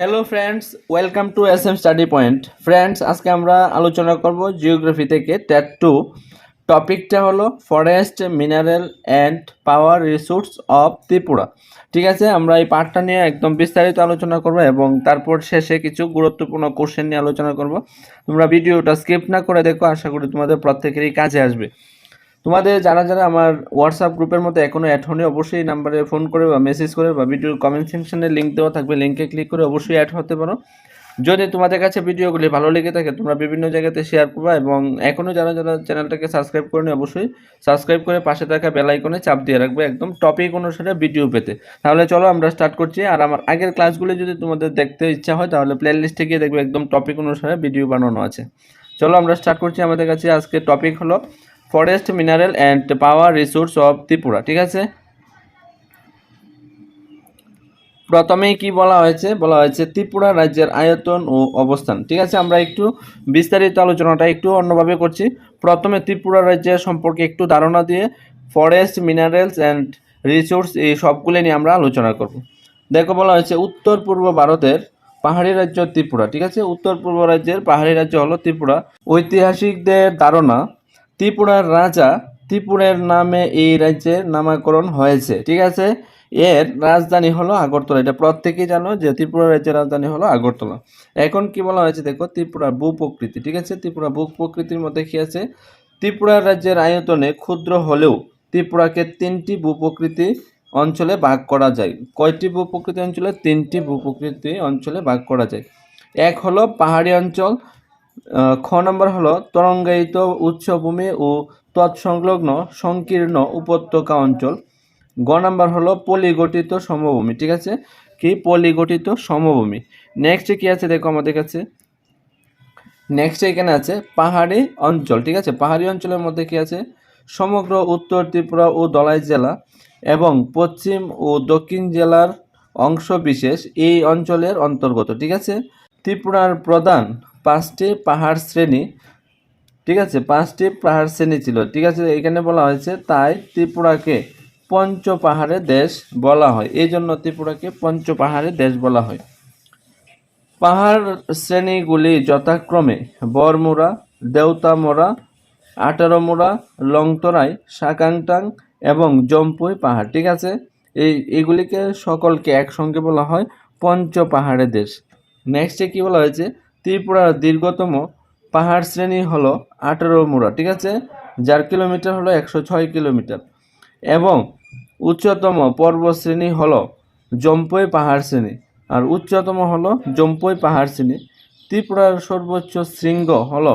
Hello friends welcome to S M study point friends আজকে আমরা আলোচনা করব জিওগ্রাফি থেকে ট্যাট টু টপিকটা হলো forest mineral and power resource of Tripura. ঠিক আছে, আমরা এই পার্টটা নিয়ে একদম বিস্তারিত আলোচনা করব এবং তারপর শেষে কিছু গুরুত্বপূর্ণ কোশ্চেন নিয়ে আলোচনা করব। তোমরা ভিডিওটা স্কিপ না করে দেখো, আশা করি তোমাদের প্রত্যেকেরই কাজে আসবে। তোমাদের যারা যারা আমার হোয়াটসঅ্যাপ গ্রুপের মতো এখনও অ্যাড হয়নি অবশ্যই নাম্বারে ফোন করে বা মেসেজ করে বা ভিডিওর কমেন্ট সেকশনে লিঙ্ক দেওয়া থাকবে লিঙ্কে ক্লিক করে অবশ্যই অ্যাড হতে পারো। যদি তোমাদের কাছে ভিডিওগুলি ভালো লেগে থাকে, তোমরা বিভিন্ন জায়গাতে শেয়ার করবে এবং এখনও যারা যারা চ্যানেলটাকে সাবস্ক্রাইব করেনি, অবশ্যই সাবস্ক্রাইব করে পাশে থাকা বেল আইকনে চাপ দিয়ে রাখবে একদম টপিক অনুসারে ভিডিও পেতে। তাহলে চলো আমরা স্টার্ট করছি। আর আমার আগের ক্লাসগুলি যদি তোমাদের দেখতে ইচ্ছা হয়, তাহলে প্লে লিস্টে গিয়ে দেখবে একদম টপিক অনুসারে ভিডিও বানানো আছে। চলো আমরা স্টার্ট করছি। আমাদের কাছে আজকে টপিক হলো forest mineral and power resource of Tripura, ঠিক আছে? প্রথমেই কি বলা হয়েছে? বলা হয়েছে ত্রিপুরা রাজ্যের আয়তন ও অবস্থান, ঠিক আছে? আমরা একটু বিস্তারিত আলোচনাটা একটু অন্যভাবে করছি। প্রথমে ত্রিপুরা রাজ্যের সম্পর্কে একটু ধারণা দিয়ে ফরেস্ট মিনারেলস অ্যান্ড রিসোর্স এই সবগুলো নিয়ে আমরা আলোচনা করব। দেখো, বলা হয়েছে উত্তর পূর্ব ভারতের পাহাড়ি রাজ্য ত্রিপুরা, ঠিক আছে? উত্তর পূর্ব রাজ্যের পাহাড়ি রাজ্য হলো ত্রিপুরা। ঐতিহাসিকদের ধারণা ত্রিপুরার রাজা, ত্রিপুরের নামে এই রাজ্যের নামাকরণ হয়েছে, ঠিক আছে? এর রাজধানী হলো আগরতলা। এটা প্রত্যেকেই জানো যে ত্রিপুরা রাজ্যের রাজধানী হলো আগরতলা। এখন কি বলা হয়েছে দেখো? ত্রিপুরার ভূ প্রকৃতি, ঠিক আছে? ত্রিপুরা ভূ প্রকৃতির মধ্যে কি আছে? ত্রিপুরা রাজ্যের আয়তনে ক্ষুদ্র হলেও ত্রিপুরাকে তিনটি ভূপ্রকৃতি অঞ্চলে ভাগ করা যায়। কয়টি ভূপ্রকৃতি অঞ্চলে? তিনটি ভূপ্রকৃতি অঞ্চলে ভাগ করা যায়। এক হলো পাহাড়ি অঞ্চল খ নম্বর হলো তরঙ্গায়িত উচ্চভূমি ও তৎসংলগ্ন সংকীর্ণ উপত্যকা অঞ্চল। গ নাম্বার হলো পলিগঠিত সমভূমি, ঠিক আছে? কি? পলিগঠিত সমভূমি। নেক্সট কি আছে? দেখো আমাদের কাছে। নেক্সট এখানে আছে পাহাড়ি অঞ্চল, ঠিক আছে? পাহাড়ি অঞ্চলের মধ্যে কি আছে? সমগ্র উত্তর ত্রিপুরা ও দলাই জেলা এবং পশ্চিম ও দক্ষিণ জেলার অংশ বিশেষ এই অঞ্চলের অন্তর্গত, ঠিক আছে? ত্রিপুরার প্রধান পাঁচটি পাহাড় শ্রেণি, ঠিক আছে? পাঁচটি পাহাড় শ্রেণি ছিল, ঠিক আছে? এখানে বলা হয়েছে, তাই ত্রিপুরাকে পঞ্চ পাহাড়ের দেশ বলা হয়। এই জন্য ত্রিপুরাকে পঞ্চ পাহাড়ের দেশ বলা হয়। পাহাড় শ্রেণীগুলি যথাক্রমে বরমুরা দেউতামোড়া আঠারোমোড়া লংতরাই, সাকাংটাং এবং জম্পুই পাহাড়, ঠিক আছে? এই, এগুলিকে সকলকে একসঙ্গে বলা হয় পঞ্চ পাহাড়ের দেশ। নেক্সটে কি বলা হয়েছে? ত্রিপুরার দীর্ঘতম পাহাড় শ্রেণি হলো আঠারোমোড়া ঠিক আছে? যার কিলোমিটার হলো একশো ছয় কিলোমিটার। এবং উচ্চতম পর্বত শ্রেণি হলো জম্পই পাহাড় শ্রেণি। আর উচ্চতম হলো জম্পই পাহাড় শ্রেণি। ত্রিপুরার সর্বোচ্চ শৃঙ্গ হলো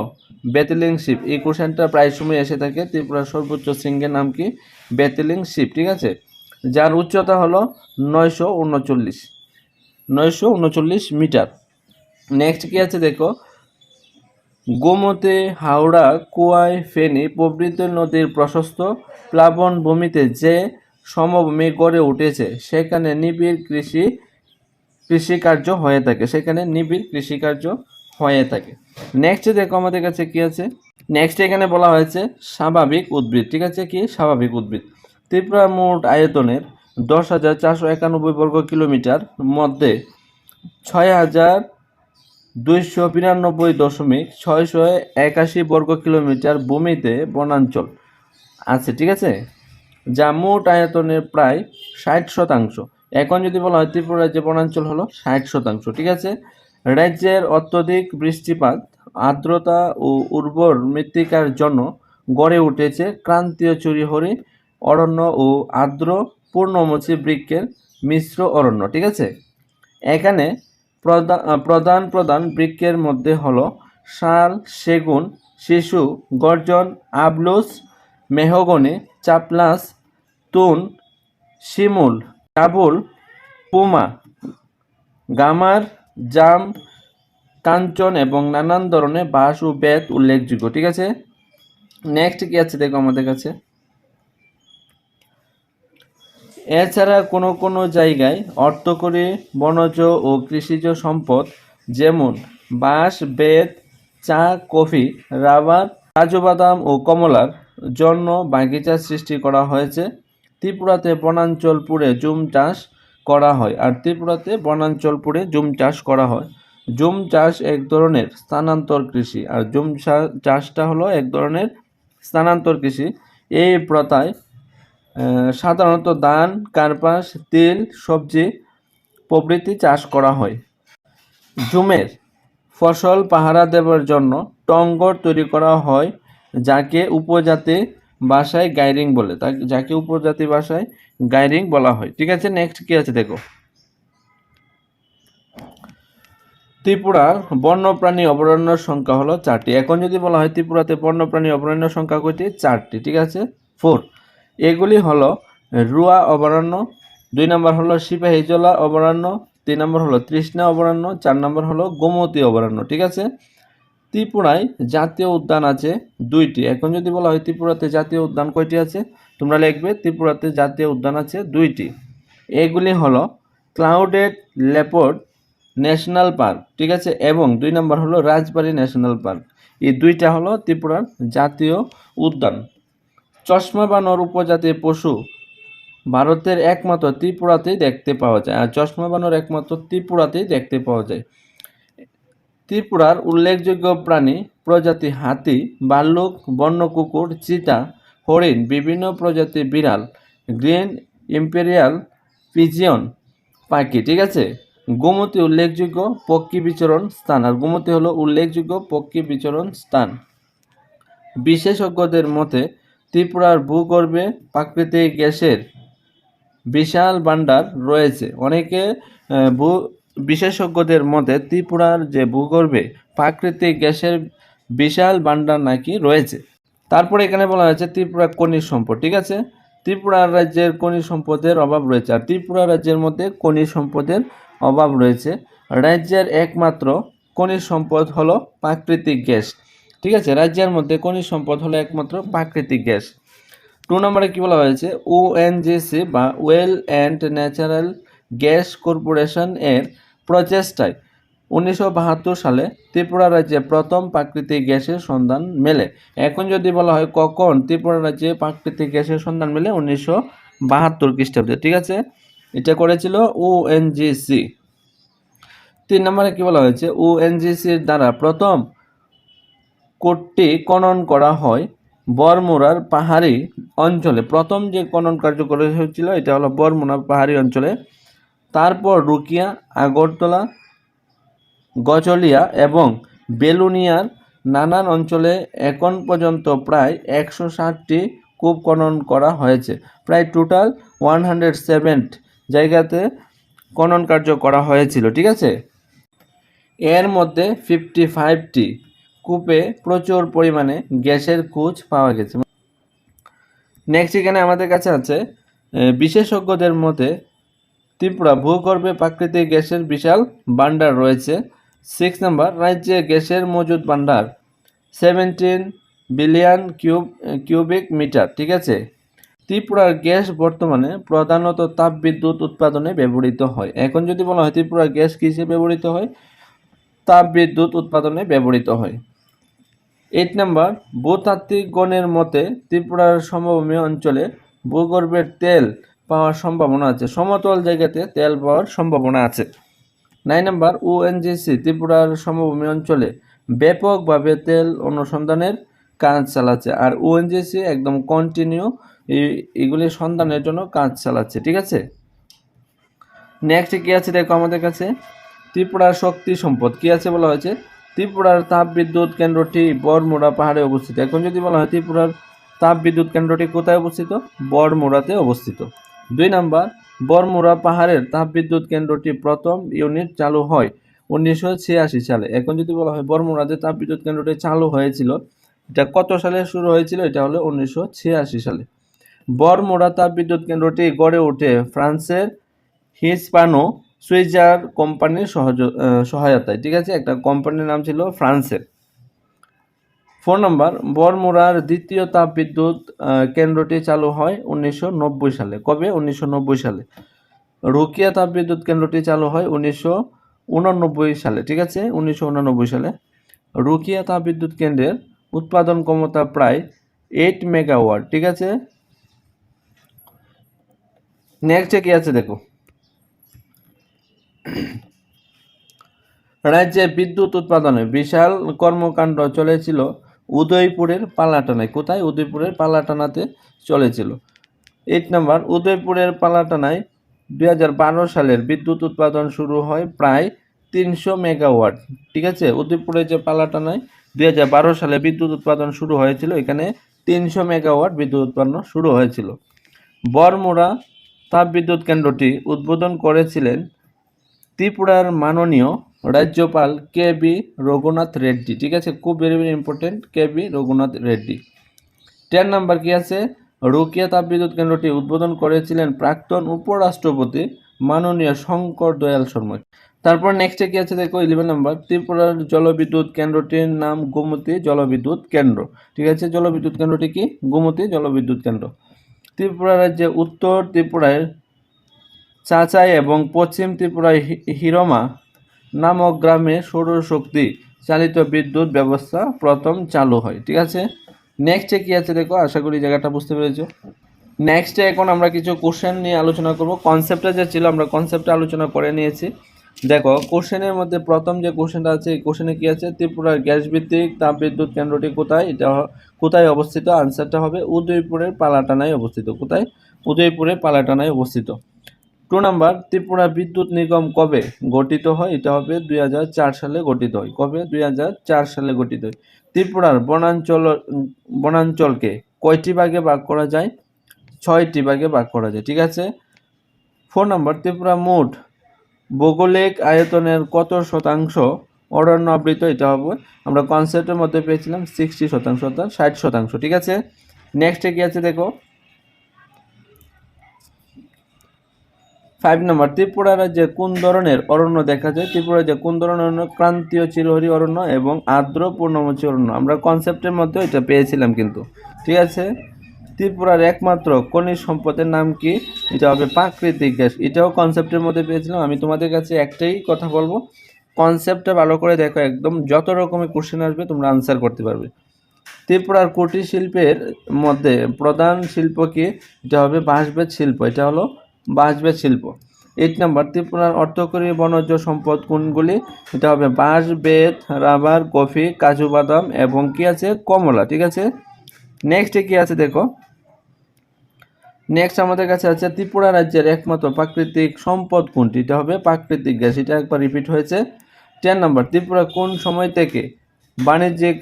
বেতিলিং শিপ এই কোশ্চেনটা প্রায় সময় এসে থাকে। ত্রিপুরার সর্বোচ্চ শৃঙ্গের নাম কি? বেতিলিং শিপ ঠিক আছে? যার উচ্চতা হলো নয়শো উনচল্লিশ। নয়শো উনচল্লিশ মিটার। নেক্সট কি আছে দেখো? গোমতী, হাওড়া কুয়াই ফেনী প্রভৃতি নদীর প্রশস্ত প্লাবন ভূমিতে যে সমভূমি গড়ে উঠেছে, সেখানে নিবিড় কৃষি, কৃষিকার্য হয়ে থাকে। সেখানে নিবিড় কৃষিকার্য হয়ে থাকে। নেক্সট দেখো আমাদের কাছে কি আছে? নেক্সট এখানে বলা হয়েছে স্বাভাবিক উদ্ভিদ। ঠিক আছে কি? স্বাভাবিক উদ্ভিদ। ত্রিপুরা মোট আয়তনের দশ হাজার চারশো একানব্বই বর্গ কিলোমিটার মধ্যে ছয় হাজার দুইশো বিরানব্বই দশমিক ছয়শো একাশি বর্গ কিলোমিটার ভূমিতে বনাঞ্চল আছে, ঠিক আছে? যা মোট আয়তনের প্রায় ষাট শতাংশ। এখন যদি বলা হয় ত্রিপুরা রাজ্যের বনাঞ্চল হলো ষাট শতাংশ, ঠিক আছে? রাজ্যের অত্যধিক বৃষ্টিপাত, আর্দ্রতা ও উর্বর মৃত্তিকার জন্য গড়ে উঠেছে ক্রান্তীয় চুরিহরি অরণ্য ও আর্দ্র পূর্ণমোচী বৃক্ষের মিশ্র অরণ্য, ঠিক আছে? এখানে প্রধান প্রধান বৃক্ষের মধ্যে হলো শাল, সেগুন, শিশু, গর্জন, আবলুস, মেহগনি, চাপলাস, তুন, শিমুল, কাবুল, পুমা, গামার, জাম, কাঞ্চন এবং নানান ধরনের বাঁশ ও বেত উল্লেখযোগ্য, ঠিক আছে? নেক্সট কি আছে দেখো আমাদের কাছে? এছাড়া কোনো কোনো জায়গায় অর্থকরী, বনজ ও কৃষিজ সম্পদ যেমন বাঁশ, বেত, চা, কফি, রাবার কাজু বাদাম ও কমলার জন্য বাগিচা সৃষ্টি করা হয়েছে। ত্রিপুরাতে বনাঞ্চল পুড়ে জুম চাষ করা হয় আর ত্রিপুরাতে বনাঞ্চল পুড়ে জুম চাষ করা হয়। জুম চাষ এক ধরনের স্থানান্তর কৃষি আর জুম চাষটা হলো এক ধরনের স্থানান্তর কৃষি। এই প্রথায় সাধারণত ধান, কার্পাস, তেল, সবজি প্রভৃতি চাষ করা হয়। জুমের ফসল পাহারা দেওয়ার জন্য টঙ্গর তৈরি করা হয়, যাকে উপজাতি ভাষায় গাইরিং বলে। যাকে উপজাতি ভাষায় গাইরিং বলা হয়। ঠিক আছে নেক্সট কি আছে দেখো? ত্রিপুরার বন্যপ্রাণী অভয়ারণ্যের সংখ্যা হলো চারটি। এখন যদি বলা হয় ত্রিপুরাতে বন্যপ্রাণী অভয়ারণ্যের সংখ্যা কয়টি? চারটি। ঠিক আছে? ফোর এগুলি হলো রুয়া অভয়ারণ্য দুই নম্বর হলো সিপাহীজলা অভয়ারণ্য তিন নম্বর হলো তৃষ্ণা অভয়ারণ্য চার নম্বর হলো গোমতী অভয়ারণ্য ঠিক আছে? ত্রিপুরায় জাতীয় উদ্যান আছে দুইটি। এখন যদি বলা হয় ত্রিপুরাতে জাতীয় উদ্যান কয়টি আছে? তোমরা লিখবে ত্রিপুরাতে জাতীয় উদ্যান আছে দুইটি। এগুলি হলো ক্লাউডেড লেপোর্ড ন্যাশনাল পার্ক, ঠিক আছে? এবং দুই নম্বর হলো রাজবাড়ি ন্যাশনাল পার্ক। এই দুইটা হলো ত্রিপুরার জাতীয় উদ্যান। চশমা বানর উপজাতির পশু ভারতের একমাত্র ত্রিপুরাতেই দেখতে পাওয়া যায়। আর চশমা বানর একমাত্র ত্রিপুরাতেই দেখতে পাওয়া যায়। ত্রিপুরার উল্লেখযোগ্য প্রাণী প্রজাতি হাতি ভাল্লুক বন্য কুকুর, চিতা, হরিণ, বিভিন্ন প্রজাতির বিড়াল, গ্রিন ইম্পেরিয়াল পিজিয়ন পাখি, ঠিক আছে? গোমতী উল্লেখযোগ্য পক্ষী বিচরণ স্থান। আর গোমতী হলো উল্লেখযোগ্য পক্ষী বিচরণ স্থান। বিশেষজ্ঞদের মতে ত্রিপুরার ভূগর্ভে প্রাকৃতিক গ্যাসের বিশাল ভাণ্ডার রয়েছে। অনেকে ভূ বিশেষজ্ঞদের মতে ত্রিপুরার যে ভূগর্ভে প্রাকৃতিক গ্যাসের বিশাল ভাণ্ডার নাকি রয়েছে। তারপরে এখানে বলা হয়েছে ত্রিপুরা খনিজ সম্পদ, ঠিক আছে? ত্রিপুরা রাজ্যের খনিজ সম্পদের অভাব রয়েছে আর ত্রিপুরা রাজ্যের মধ্যে খনিজ সম্পদের অভাব রয়েছে। রাজ্যের একমাত্র খনিজ সম্পদ হলো প্রাকৃতিক গ্যাস। ঠিক আছে, রাজ্যের মধ্যে খনিজ সম্পদ হলো একমাত্র প্রাকৃতিক গ্যাস। টু নম্বরে কি বলা হয়েছে? ওএনজিসি বা oil and natural gas corporation এর প্রচেষ্টায় উনিশশো বাহাত্তর সালে ত্রিপুরা রাজ্যে প্রথম প্রাকৃতিক গ্যাসের সন্ধান মেলে। এখন যদি বলা হয় কখন ত্রিপুরা রাজ্যে প্রাকৃতিক গ্যাসের সন্ধান মেলে? উনিশশো বাহাত্তর খ্রিস্টাব্দে, ঠিক আছে? এটা করেছিল ওএনজিসি তিন নম্বরে কী বলা হয়েছে? ওএনজিসির দ্বারা প্রথম কোটটি খনন করা হয়। বরমুরার পাহাড়ি অঞ্চলে। প্রথম যে খনন কার্য করা হয়েছিল, এটা হলো বরমুরা পাহাড়ি অঞ্চলে। তারপর রুকিয়া, আগরতলা, গজলিয়া এবং বেলুনিয়ার নানান অঞ্চলে এখন পর্যন্ত প্রায় একশো ষাটটি কূপ খনন করা হয়েছে। প্রায় টোটাল ওয়ান হান্ড্রেড সেভেন জায়গাতে খনন কার্য করা হয়েছিল, ঠিক আছে? এর মধ্যে ফিফটি ফাইভটি কূপে প্রচুর পরিমাণে গ্যাসের খোঁজ পাওয়া গেছে। নেক্সট এখানে আমাদের কাছে আছে বিশেষজ্ঞদের মতে ত্রিপুরা ভূগর্ভে প্রাকৃতিক গ্যাসের বিশাল ভান্ডার রয়েছে। সিক্স নাম্বার রাজ্যে গ্যাসের মজুদ ভান্ডার seventeen billion cube cubic metre ঠিক আছে? ত্রিপুরার গ্যাস বর্তমানে প্রধানত তাপবিদ্যুৎ উৎপাদনে ব্যবহৃত হয়। এখন যদি বলা হয় ত্রিপুরার গ্যাস কিসে ব্যবহৃত হয়? তাপবিদ্যুৎ উৎপাদনে ব্যবহৃত হয়। এইট নাম্বার ভূতাত্ত্বিক গণের মতে ত্রিপুরার সমভূমি অঞ্চলে ভূগর্ভের তেল পাওয়ার সম্ভাবনা আছে। সমতল জায়গাতে তেল পাওয়ার সম্ভাবনা আছে। নাইন নাম্বার ওএনজিসি ত্রিপুরার সমভূমি অঞ্চলে ব্যাপকভাবে তেল অনুসন্ধানের কাজ চালাচ্ছে আর ওএনজিসি একদম কন্টিনিউ এগুলি সন্ধানের জন্য কাজ চালাচ্ছে ঠিক আছে? নেক্সট কী আছে দেখো আমাদের কাছে? ত্রিপুরার শক্তি সম্পদ, কী আছে বলা হয়েছে? ত্রিপুরার তাপ বিদ্যুৎ কেন্দ্রটি বরমুড়া পাহাড়ে অবস্থিত। এখন যদি বলা হয় ত্রিপুরার তাপ বিদ্যুৎ কেন্দ্রটি কোথায় অবস্থিত? বরমুড়াতে অবস্থিত। দুই নাম্বার, বরমুড়া পাহাড়ের তাপ বিদ্যুৎ কেন্দ্রটি প্রথম ইউনিট চালু হয় উনিশশো ছিয়াশি সালে। এখন যদি বলা হয় বরমুড়াতে তাপ বিদ্যুৎ কেন্দ্রটি চালু হয়েছিল, এটা কত সালে শুরু হয়েছিল? এটা হলো উনিশশো ছিয়াশি সালে। বরমুড়া তাপ বিদ্যুৎ কেন্দ্রটি গড়ে ওঠে ফ্রান্সের হিসপানো সুইজার কোম্পানির আহ, সহায়তায় ঠিক আছে? একটা কোম্পানির নাম ছিল ফ্রান্সের। ফোন নম্বর বরমুড়ার দ্বিতীয় তাপ বিদ্যুৎ কেন্দ্রটি চালু হয় উনিশশো নব্বই সালে। কবে? উনিশশো নব্বই সালে। রুকিয়া তাপ বিদ্যুৎ কেন্দ্রটি চালু হয় উনিশশো উননব্বই সালে ঠিক আছে? উনিশশো উননব্বই সালে। রুকিয়া তাপ বিদ্যুৎ কেন্দ্রের উৎপাদন ক্ষমতা প্রায় এইট মেগাওয়াট ঠিক আছে? নেক্সটে কি আছে দেখো? রাজ্যে বিদ্যুৎ উৎপাদনে বিশাল কর্মকাণ্ড চলেছিল উদয়পুরের পালাটানায়। কোথায়? উদয়পুরের পালাটানাতে চলেছিল। এইট নাম্বার, উদয়পুরের পালাটানায় দু হাজার বারো সালের বিদ্যুৎ উৎপাদন শুরু হয় প্রায় তিনশো মেগাওয়াট। ঠিক আছে? উদয়পুরের যে পালাটানায় দুই হাজার বারো সালে বিদ্যুৎ উৎপাদন শুরু হয়েছিল, এখানে তিনশো মেগাওয়াট বিদ্যুৎ উৎপাদন শুরু হয়েছিল। বরমুড়া তাপবিদ্যুৎ কেন্দ্রটি উদ্বোধন করেছিলেন ত্রিপুরার মাননীয় রাজ্যপাল কে বি রঘুনাথ রেড্ডি। ঠিক আছে? খুব very very important K B Raghunath Reddy. Ten number কি আছে? রুকিয়া তাপবিদ্যুৎ কেন্দ্রটি উদ্বোধন করেছিলেন প্রাক্তন উপরাষ্ট্রপতি মাননীয় শঙ্কর দয়াল শর্মা। তারপর নেক্সটে কি আছে দেখো? ইলেভেন নাম্বার, ত্রিপুরার জলবিদ্যুৎ কেন্দ্রটির নাম গোমতী জলবিদ্যুৎ কেন্দ্র। ঠিক আছে? জলবিদ্যুৎ কেন্দ্রটি কি? গোমতী জলবিদ্যুৎ কেন্দ্র। ত্রিপুরা রাজ্যে উত্তর ত্রিপুরায় চাচাই এবং পশ্চিম ত্রিপুরায় হিরমা নামক গ্রামে সৌরশক্তি চালিত বিদ্যুৎ ব্যবস্থা প্রথম চালু হয়, ঠিক আছে? নেক্সটে কী আছে দেখো? আশা করি জায়গাটা বুঝতে পেরেছ। নেক্সটে এখন আমরা কিছু কোশ্চেন নিয়ে আলোচনা করব। কনসেপ্টটা যে ছিল, আমরা কনসেপ্টে আলোচনা করে নিয়েছি। দেখো কোশ্চেনের মধ্যে প্রথম যে কোশ্চেনটা আছে, এই কোশ্চেনে কী আছে? ত্রিপুরার গ্যাস ভিত্তিক তাপবিদ্যুৎ কেন্দ্রটি কোথায়? এটা কোথায় অবস্থিত? আনসারটা হবে উদয়পুরের পালাটানায় অবস্থিত। কোথায়? উদয়পুরের পালাটানায় অবস্থিত। টু নাম্বার, ত্রিপুরা বিদ্যুৎ নিগম কবে গঠিত হয়? এটা হবে দুই হাজার চার সালে গঠিত হয়। কবে? দুই হাজার চার সালে গঠিত হয়। ত্রিপুরার বনাঞ্চল, বনাঞ্চলকে কয়টি ভাগে ভাগ করা যায়? ছয়টি ভাগে ভাগ করা যায়, ঠিক আছে? ফোর নাম্বার, ত্রিপুরা মোট ভৌগোলিক আয়তনের কত শতাংশ অরণ্য আবৃত? এটা হবে, আমরা কনসেপ্টের মধ্যে পেয়েছিলাম সিক্সটি শতাংশ অর্থাৎ ষাট শতাংশ, ঠিক আছে? নেক্সটে কী আছে দেখো? ফাইভ নম্বর ত্রিপুরা রাজ্যে কোন ধরনের অরণ্য দেখা যায় ত্রিপুরা রাজ্যে কোন ধরনের অরণ্য, ক্রান্তীয় চিরহরি অরণ্য এবং আর্দ্র পূর্ণমোচী অরণ্য। আমরা কনসেপ্টের মধ্যে এটা পেয়েছিলাম কিন্তু। ঠিক আছে? ত্রিপুরার একমাত্র খনিজ সম্পদের নাম কি? এটা হবে প্রাকৃতিক গ্যাস। এটাও কনসেপ্টের মধ্যে পেয়েছিলাম। আমি তোমাদের কাছে একটাই কথা বলব। কনসেপ্টটা ভালো করে দেখো একদম যত রকমের কোশ্চেন আসবে তোমরা আনসার করতে পারবে। ত্রিপুরার কুটির শিল্পের মধ্যে প্রধান শিল্প কি? এটা হবে বাঁশবেত শিল্প। এটা হলো বাঁশবেত শিল্প। এইট নাম্বার, ত্রিপুরার অর্থকরী বনজ সম্পদ কোনগুলি? এটা হবে বাঁশ, বেত, রাবার, কফি, কাজু বাদাম এবং কি আছে? কমলা, ঠিক আছে? নেক্সটে কি আছে দেখো? নেক্সট আমাদের কাছে আছে ত্রিপুরা রাজ্যের একমাত্র প্রাকৃতিক সম্পদ কোনটি? এটা হবে প্রাকৃতিক গ্যাস, এটা একবার রিপিট হয়েছে। টেন নম্বর, ত্রিপুরা কোন সময় থেকে বাণিজ্যিক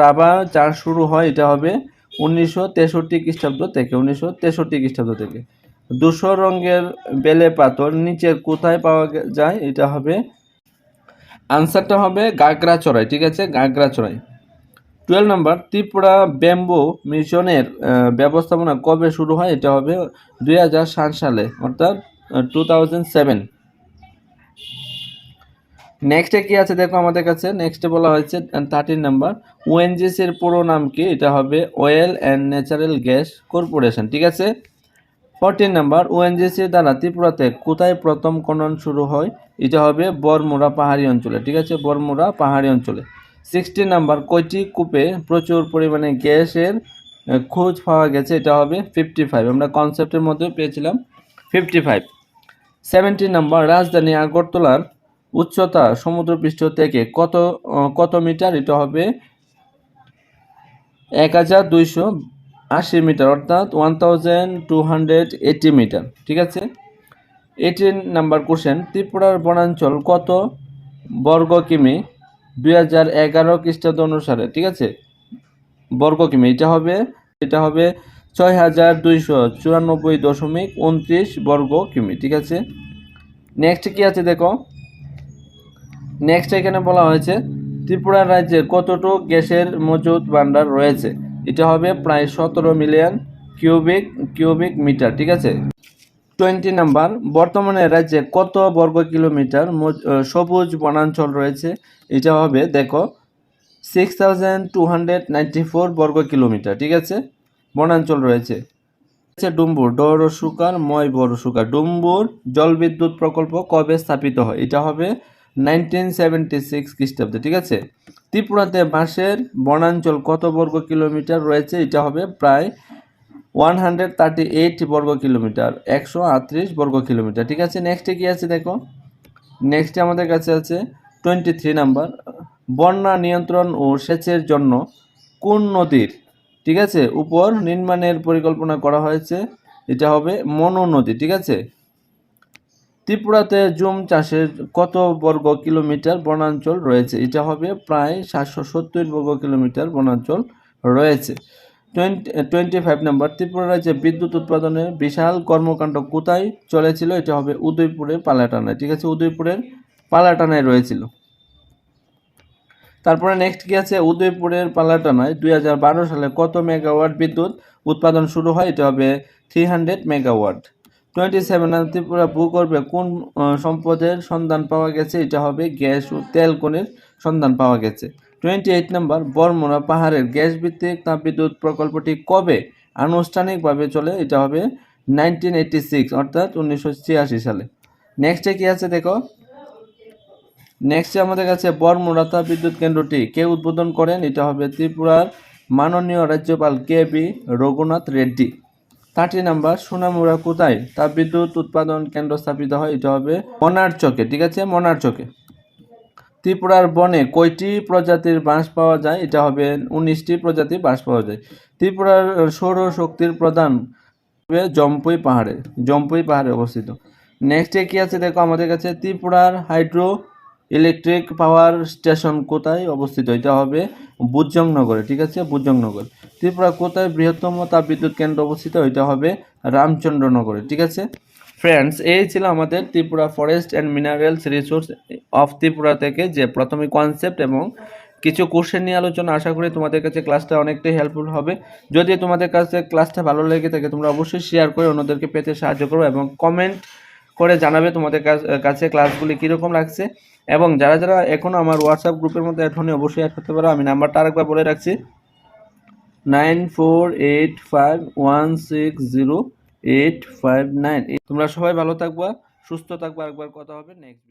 রাবার চাষ শুরু হয়? এটা হবে উনিশশো তেষট্টি খ্রিস্টাব্দ থেকে, উনিশশো তেষট্টি খ্রিস্টাব্দ থেকে। দুশো রঙের বেলে পাথর নিচের কোথায় পাওয়া যায়? এটা হবে আনসারটা হবে গাগরাচড়াই ঠিক আছে? গাগরাচড়াই টুয়েলভ নম্বর, ত্রিপুরা ব্যাম্বু মিশনের ব্যবস্থাপনা কবে শুরু হয়? এটা হবে দুই হাজার সাত সালে, অর্থাৎ টু নেক্সটে কি আছে দেখো আমাদের কাছে? নেক্সটে বলা হয়েছে থার্টিন নাম্বার। ওএনজিসির পুরো নাম কি? এটা হবে oil and natural gas corporation ঠিক আছে? ফোরটিন নাম্বার ওএনজিসির দ্বারা ত্রিপুরাতে কোথায় প্রথম খনন শুরু হয়? এটা হবে বরমুড়া পাহাড়ি অঞ্চলে, ঠিক আছে? বরমুড়া পাহাড়ি অঞ্চলে। সিক্সটিন নাম্বার কয়টি কূপে প্রচুর পরিমাণে গ্যাসের খোঁজ পাওয়া গেছে? এটা হবে ফিফটি ফাইভ আমরা কনসেপ্টের মধ্যে পেয়েছিলাম ফিফটি ফাইভ সেভেন্টিন নাম্বার রাজধানী আগরতলার উচ্চতা সমুদ্রপৃষ্ঠ থেকে কত কত মিটার? এটা হবে এক হাজার দুইশো আশি মিটার, অর্থাৎ one thousand two hundred metre ঠিক আছে? এইটিন নাম্বার কোশ্চেন ত্রিপুরার বনাঞ্চল কত বর্গ কিমি? দুই হাজার এগারো খ্রিস্টাব্দ অনুসারে, ঠিক আছে? বর্গ কিমি, এটা হবে এটা হবে ছয় হাজার দুইশো চুরানব্বই দশমিক উনত্রিশ বর্গ কিমি, ঠিক আছে? নেক্সট কি আছে দেখো? নেক্সট এখানে বলা হয়েছে, ত্রিপুরা রাজ্যে কতটুক গ্যাসের মজুদ ভাণ্ডার রয়েছে? এটা হবে প্রায় সতেরো মিলিয়ন কিউবিক কিউবিক মিটার, ঠিক আছে? টোয়েন্টি নাম্বার, বর্তমানে রাজ্যে কত বর্গ কিলোমিটার সবুজ বনাঞ্চল রয়েছে? এটা হবে, দেখো six thousand two hundred four বর্গ কিলোমিটার, ঠিক আছে? বনাঞ্চল রয়েছে। হচ্ছে ডুম্বুর ডরসুকার ময় বড়সুকার ডুম্বুর জলবিদ্যুৎ প্রকল্প কবে স্থাপিত হয়? এটা হবে নাইনটিন সেভেন্টি সিক্স খ্রিস্টাব্দে, ঠিক আছে? ত্রিপুরাতে বাঁশের বনাঞ্চল কত বর্গ কিলোমিটার রয়েছে? এটা হবে প্রায় ওয়ান হান্ড্রেড থার্টি এইট বর্গ কিলোমিটার, একশো আটত্রিশ বর্গ কিলোমিটার। ঠিক আছে নেক্সটে কী আছে দেখো? নেক্সটে আমাদের কাছে আছে টোয়েন্টি থ্রি নাম্বার, বন্যা নিয়ন্ত্রণ ও সেচের জন্য কোন নদীর, ঠিক আছে, উপর নির্মাণের পরিকল্পনা করা হয়েছে? এটা হবে মনো নদী ঠিক আছে? ত্রিপুরাতে জুম চাষের কত বর্গ কিলোমিটার বনাঞ্চল রয়েছে? এটা হবে প্রায় সাতশো সত্তর বর্গ কিলোমিটার বনাঞ্চল রয়েছে। টোয়েন্টি ফাইভ নাম্বার, ত্রিপুরা রাজ্যে বিদ্যুৎ উৎপাদনের বিশাল কর্মকাণ্ড কোথায় চলেছিল? এটা হবে উদয়পুরের পালাটানায়। ঠিক আছে, উদয়পুরের পালাটানায় রয়েছিল। তারপরে নেক্সট কি আছে? উদয়পুরের পালাটানায় দুই হাজার বারো সালে কত মেগাওয়াট বিদ্যুৎ উৎপাদন শুরু হয়? এটা হবে three hundred megawatt twenty seven Tripura ভূগর্ভে কোন সম্পদের সন্ধান পাওয়া গেছে? এটা হবে গ্যাস ও তেল খনির সন্ধান পাওয়া গেছে। টোয়েন্টি এইট নাম্বার, বর্মরা পাহাড়ের গ্যাস ভিত্তিক তাপবিদ্যুৎ প্রকল্পটি কবে আনুষ্ঠানিকভাবে চলে? এটা হবে নাইনটিন এইটটি সিক্স, অর্থাৎ উনিশশো ছিয়াশি সালে। নেক্সটে কী আছে দেখো? নেক্সটে আমাদের কাছে বর্মরা তাপবিদ্যুৎ কেন্দ্রটি কে উদ্বোধন করেন? এটা হবে ত্রিপুরার মাননীয় রাজ্যপাল K B Raghunath Reddy. Thirty number Sonamura কোথায়? তাপবিদ্যুৎ উৎপাদন কেন্দ্র স্থাপিত হয়, এটা হবে মনার চকে, ঠিক আছে? মনার চকে। ত্রিপুরার বনে কয়টি প্রজাতির বাঁশ পাওয়া যায়? এটা হবে উনিশটি প্রজাতির বাঁশ পাওয়া যায়। ত্রিপুরার সৌর শক্তির প্রধান জম্পুই পাহাড়ে জম্পুই পাহাড়ে অবস্থিত। নেক্সটে কি আছে? দেখো আমাদের কাছে ত্রিপুরার হাইড্রো ইলেকট্রিক পাওয়ার স্টেশন কোথায় অবস্থিত? এটা হবে বুজংনগরে ঠিক আছে? বুজংনগর ত্রিপুরা কোথায় বৃহত্তম তাপবিদ্যুৎ কেন্দ্র অবস্থিত? এটা হবে রামচন্দ্রনগরে ঠিক আছে? ফ্রেন্ডস এই ছিল আমাদের Tripura forest and minerals resource of Tripura থেকে যে প্রথমে কনসেপ্ট এবং কিছু কোশ্চেন নিয়ে আলোচনা। আশা করি তোমাদের কাছে ক্লাসটা অনেকটাই হেল্পফুল হবে। যদি তোমাদের কাছে ক্লাসটা ভালো লেগে থাকে, তোমরা অবশ্যই শেয়ার করে অন্যদেরকে পেতে সাহায্য করো এবং কমেন্ট করে জানাবে তোমাদের কাছ- ক্লাসগুলি কীরকম লাগছে। এবং যারা যারা এখনও আমার হোয়াটসঅ্যাপ গ্রুপের মধ্যে এখনই অবশ্যই অ্যাড করতে পারো। আমি নাম্বারটা আরেকবার বলে রাখছি। Nine four eight five one six zero eight five nine তোমরা সবাই ভালো থাকবা, সুস্থ থাকবা। একবার কথা হবে। নেক্সট